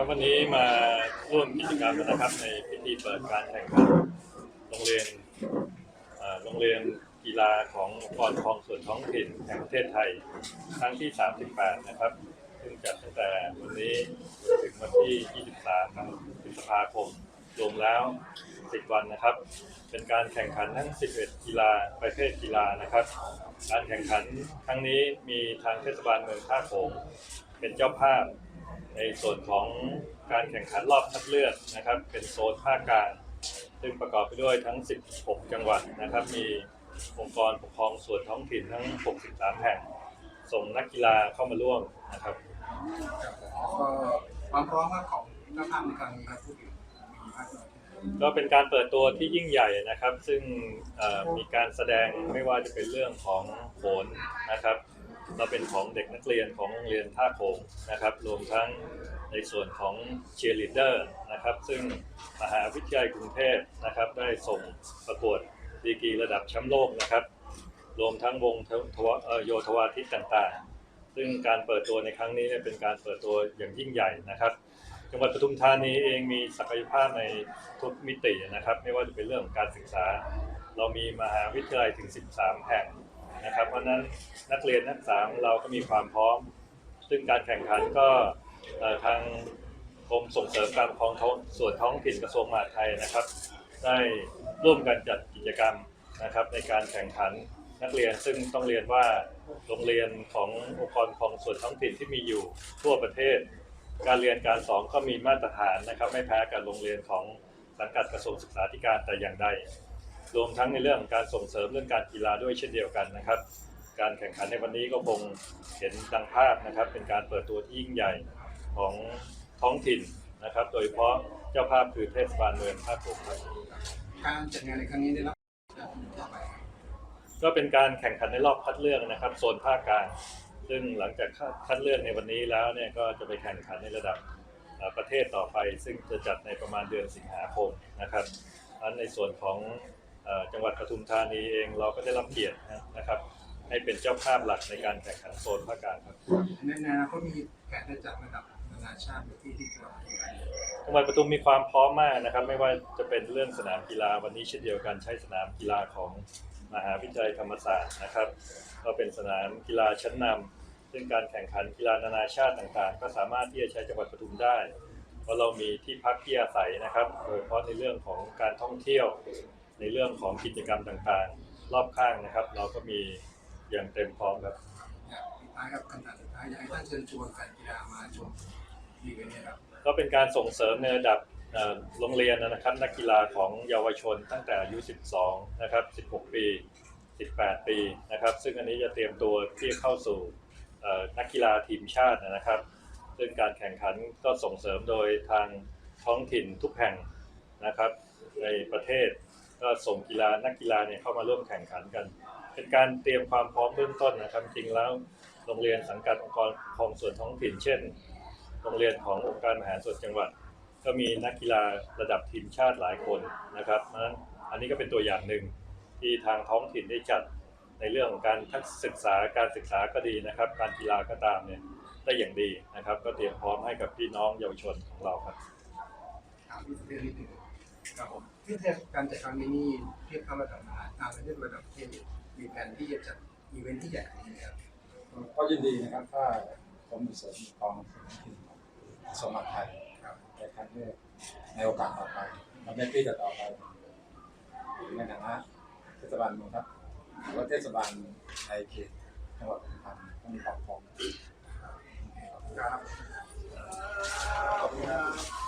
ครับวันนี้มาร่วมกิจกรรมนะครับในพิธีเปิดการแข่งขันโรงเรียนโรงเรียนกีฬาขององค์กรคองส่วนท้องถิ่นแห่งประเทศไทยครั้งที่ 38 นะครับ ซึ่งจัดตั้งแต่วันนี้ถึงวันที่ 23พฤษภาคมรวมแล้ว 10 วันนะครับ เป็นการแข่งขันทั้ง 11 กีฬาประเภทกีฬานะครับ การแข่งขันครั้งนี้มีทางเทศบาลเมืองท่าโขงเป็นเจ้าภาพ ในส่วนของการแข่งขันรอบคัดเลือกนะครับ เป็นโซนภาคกลางซึ่งประกอบไปด้วยทั้ง 16 จังหวัดนะครับ มีองค์กรปกครองส่วนท้องถิ่นทั้ง 63 แห่ง ส่งนักกีฬาเข้ามาร่วมนะครับก็ความพร้อมของเจ้าภาพในครั้งนี้ครับผู้ถือมีมากน้อยแค่ไหนก็เป็นการเปิดตัวที่ยิ่งใหญ่นะครับ ซึ่งเอ่อมีการแสดงไม่ว่าจะเป็นเรื่องของโขนนะครับ เราเป็นของเด็กนักเรียนของโรงเรียนท่าโขงนะครับ รวมทั้งในส่วนของเชียร์ลีดเดอร์นะครับ ซึ่งมหาวิทยาลัยกรุงเทพนะครับ ได้ส่งประกวดดีกรีระดับแชมป์โลกนะครับ รวมทั้งวงทวโยธวาทิตต่างๆ ซึ่งการเปิดตัวในครั้งนี้เนี่ยเป็นการเปิดตัวอย่างยิ่งใหญ่นะครับจังหวัดปทุมธานีเองมีศักยภาพในทุกมิตินะครับ ไม่ว่าจะเป็นเรื่องของการศึกษา เรามีมหาวิทยาลัยถึง 13 แห่ง นะครับ เพราะนั้นนักเรียนนักศึกษาของเราก็มีความพร้อม ซึ่งการแข่งขันก็ทางกรมส่งเสริมการปกครองท้องส่วนท้องถิ่นกระทรวงมหาดไทยนะครับ ได้ร่วมกันจัดกิจกรรมนะครับ ในการแข่งขันนักเรียนซึ่งต้องเรียนว่าโรงเรียนขององค์กรปกครองส่วนท้องถิ่นที่มีอยู่ทั่วประเทศ การเรียนการสอนก็มีมาตรฐานนะครับ ไม่แพ้กับโรงเรียนของสังกัดกระทรวงศึกษาธิการแต่อย่างใด รวมทั้งในเรื่องของการส่งเสริมเรื่องการกีฬาด้วยเช่นเดียวกันนะครับ การแข่งขันในวันนี้ก็คงเห็นดังภาพนะครับ เป็นการเปิดตัวที่ยิ่งใหญ่ของท้องถิ่นนะครับ โดยเฉพาะเจ้าภาพคือเทศบาลเมืองท่าโขงครับการจัดงานในครั้งนี้ได้รับต่อไปก็เป็นการแข่งขันในรอบคัดเลือกนะครับโซนภาคกลางซึ่งหลังจากคัดเลือกในวันนี้แล้วเนี่ยก็จะไปแข่งขันในระดับเอ่อประเทศต่อไป ซึ่งจะจัดในประมาณเดือนสิงหาคมนะครับอันในส่วนของเอ่อ จังหวัดปทุมธานีเองเราก็ได้รับเกียรตินะครับ ให้เป็นเจ้าภาพหลักในการแข่งขันโซนภาคกลางครับในอนาคตมีแผนจะจัดระดับนานาชาติหรือที่ที่จังหวัดปทุมธานีจังหวัดปทุมมีความพร้อมมากนะครับ ไม่ว่าจะเป็นเรื่องสนามกีฬาวันนี้เช่นเดียวกันใช้สนามกีฬาของมหาวิทยาลัยธรรมศาสตร์นะครับ ก็เป็นสนามกีฬาชั้นนำซึ่งการแข่งขันกีฬานานาชาติต่างๆ ก็สามารถที่จะใช้จังหวัดปทุมได้ เพราะเรามีที่พักที่อาศัยนะครับ โดยเฉพาะในเรื่องของการท่องเที่ยว ในเรื่องของกิจกรรมต่างๆ รอบข้างนะครับ เราก็มีอย่างเต็มพร้อมครับอยากปิดท้ายกับคำถามสุดท้ายอยากให้ท่านเชิญชวนแฟนกีฬามาชมดีกันเนี่ยครับก็เป็นการส่งเสริมในระดับเอ่อโรงเรียนนะครับนักกีฬาของเยาวชนตั้งแต่อายุ 12 นะครับ 16 ปี 18 ปีนะครับ ซึ่งอันนี้จะเตรียมตัวที่จะเข้าสู่เอ่อนักกีฬาทีมชาตินะครับ ซึ่งการแข่งขันก็ส่งเสริมโดยทางท้องถิ่นทุกแห่งนะครับ ในประเทศ ก็ส่งกีฬานักกีฬาเนี่ยเข้ามาร่วมแข่งขันกัน เป็นการเตรียมความพร้อมเบื้องต้นนะครับจริงแล้วโรงเรียนสังกัดองค์กรปกครองส่วนท้องถิ่น เช่น โรงเรียนขององค์การมหาส่วนจังหวัด ก็มีนักกีฬาระดับทีมชาติหลายคนนะครับนั้นอันนี้ก็เป็นตัวอย่างหนึ่งที่ทางท้องถิ่นได้จัดในเรื่องของการทักศึกษาการศึกษาก็ดีนะครับ การกีฬาก็ตามเนี่ยได้อย่างดีนะครับ ก็เตรียมพร้อมให้กับพี่น้องเยาวชนของเราครับ ครับผมที่เทศการจัดครั้งนี้นี่เทียบเท่าระดับมหาชาติและเทียระดับประเทศมีแผนที่จะจัดอีเวนท์ที่ใหญ่ขนาดนี้ครับก็ยินดีนะครับถ้าผมมีส่วนของสมัครไทยครับในครั้งนี้ในโอกาสต่อไปและในปีต่อไปในฐานะเทศบาลเมืองครับหรือว่าเทศบาลไทยเขตจังหวัดสุพรรต้องมีความพร้อมครับขอบคุณครับ